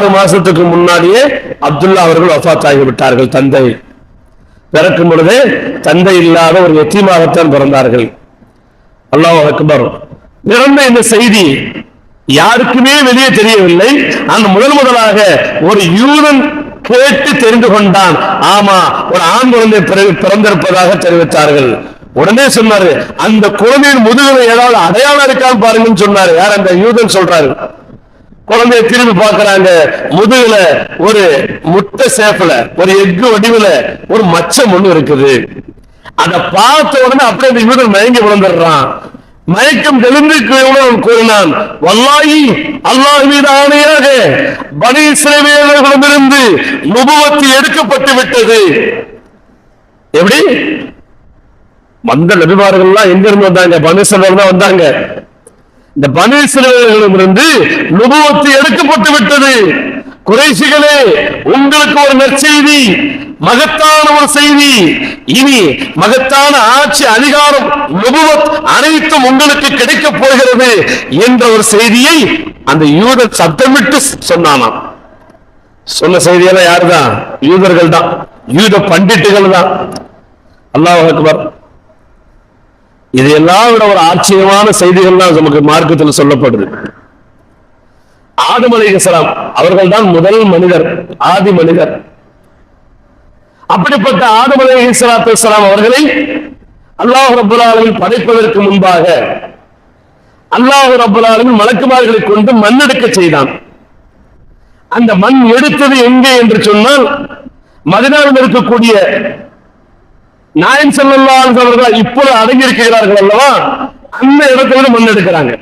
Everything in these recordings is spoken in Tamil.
ஆறு மாசத்துக்கு முன்னாடியே அப்துல்லா அவர்கள் வஃபாத் ஆகிவிட்டார்கள் தந்தை. பிறக்கும் பொழுது தந்தை இல்லாத ஒரு எத்தியமாகத்தான் பிறந்தார்கள். அல்லாஹ் அக்பர். பிறந்த இந்த செய்தி யாருக்குமே வெளியே தெரியவில்லை. அந்த முதல் முதலாக ஒரு யூதன் கேட்டு தெரிந்து கொண்டான். ஆமா ஒரு ஆண் குழந்தை பிறந்திருப்பதாக தெரிவித்தார்கள். உடனே சொன்னாரு அந்த குழந்தையின் முதுகில் ஏதாவது அடையாளம் இருக்கான்னு பாருங்கன்னு சொன்னாரு. யார் அந்த யூதன் சொல்றாரு? குழந்தைய திரும்பி பாக்குறாங்க முதுகுல ஒரு முட்டை சேஃப்ல ஒரு எஃகு வடிவுல ஒரு மச்சம் ஒண்ணு இருக்குது. அத பார்த்த உடனே அப்படியே அந்த யூதன் மயங்கி விழுந்துடுறான். மயக்கம் தெளிந்து அவன் கூறினான் வல்லாயி அல்லாஹ் மீது ஆணையாக பனி இஸ்ரவேலர்களிடமிருந்து நுபுவத்து எடுக்கப்பட்டு விட்டது. எப்படி? வந்த நபிமார்கள்லாம் எங்க இருந்து வந்தாங்க? பனீஸ்வரர் தான் வந்தாங்க. இந்த பனீஸ்வரர்களிடமிருந்து நுபுவத்து எடுக்கப்பட்டு விட்டது. குறைசிகளே உங்களுக்கு ஒரு நற்செய்தி மகத்தான ஒரு செய்தி. இனி மகத்தான ஆட்சி அதிகாரம் நுபுவத் அனைத்தும் உங்களுக்கு கிடைக்கப் போகிறது என்ற ஒரு செய்தியை அந்த யூதர் சத்தமிட்டு சொன்னானாம். சொன்ன செய்தியெல்லாம் யாருதான்? யூதர்கள் தான் யூத பண்டிட்டுகள் தான். அல்லாஹ் அக்பர். இதையெல்லாம் விட ஒரு ஆச்சரியமான செய்திகள் தான் நமக்கு மார்க்கத்தில் சொல்லப்படுது. ஆதம் அலிகலாம் அவர்கள் தான் முதல் மனிதர் ஆதி மனிதர். அப்படிப்பட்ட ஆதம் அலைஹிஸ்ஸலாத்து சலாம் அவர்களை அல்லாஹ் ரபுல்லாலின் படைப்பதற்கு முன்பாக அல்லாஹ் ரபுல்லாலின் மலக்குமார்களை கொண்டு மண்ணெடுக்க செய்தான். அந்த மண் எடுத்தது எங்கே என்று சொன்னால் மதினாவில் இருக்கக்கூடிய நாயன் செல்லல்லாஹு அவர்கள் இப்பொழுது அடங்கி இருக்கிறார்கள் அல்லவா? அந்த இடத்துல மண் எடுக்கிறாங்க.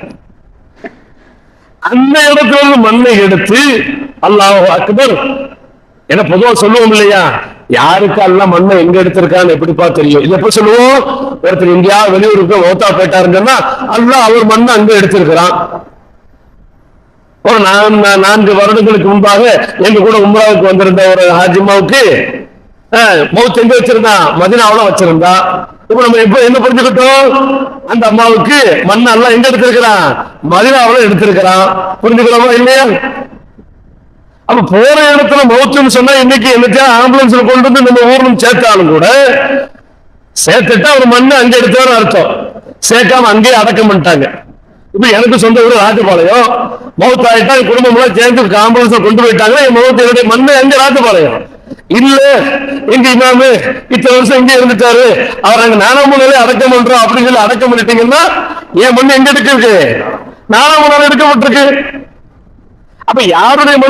அந்த இடத்துல இருந்து மண்ணை எடுத்து அல்லாஹ் அக்பர் என பொதுவா சொல்லுவோம் இல்லையா? யாருக்கு அல்ல மண்ணை எங்க எடுத்திருக்கான்னு எப்படிப்பா தெரியும்? இது எப்ப சொல்லுவோம்? ஒருத்தர் இந்தியா வெளியூருக்கு ஓத்தா போயிட்டாருன்னு சொன்னா அவர் மண்ணை அங்க எடுத்திருக்கிறான். ஒரு நான் நான் நான்கு வருடங்களுக்கு முன்பாக எங்க கூட உம்ராவுக்கு வந்திருந்த ஒரு ஹாஜிமாவுக்கு மவுத் எங்க வச்சிருந்தான் மதினாவில வச்சிருந்தா. இப்ப நம்ம எப்ப என்ன புரிஞ்சுக்கிட்டோம்? அந்த அம்மாவுக்கு மண்ணெல்லாம் எங்க எடுத்திருக்கிறான்? மதினாவில எடுத்திருக்கிறான். புரிஞ்சுக்கிறோமா இல்லையா? அப்ப போற இடத்துல மௌத்துன்னு சொன்னா இன்னைக்கு என்னச்சா ஆம்புலன்ஸ்ல கொண்டு வந்து நம்ம ஊர்ல சேர்த்தாலும் கூட சேர்த்துட்டா ஒரு மண்ணு அங்க எடுத்தாரு அர்த்தம். சேர்க்காம அங்கேயே அடக்கம் பண்ணிட்டாங்க. இப்ப எனக்கு சொந்த ஊர் ராஜபாளையம். மௌத் ஆயிட்டா குடும்பம் எல்லாம் சேர்ந்து ஆம்புலன்ஸ்ல கொண்டு போயிட்டாங்க என் மவுத் என்னுடைய மண்ணு அங்கே ராஜபாளையம். இல்ல எங்க இமாமு இத்தனை வருஷம் இங்க இருந்துட்டாரு. அவர் அங்க நானாம் அடக்கம் பண்றோம் அப்படின்னு சொல்லி அடக்கம் பண்ணிட்டீங்கன்னா என் மண் எங்க எடுக்கிறது? இருக்கு நாலாம் எடுக்கப்பட்டிருக்கு. அப்ப யாருடைய மண்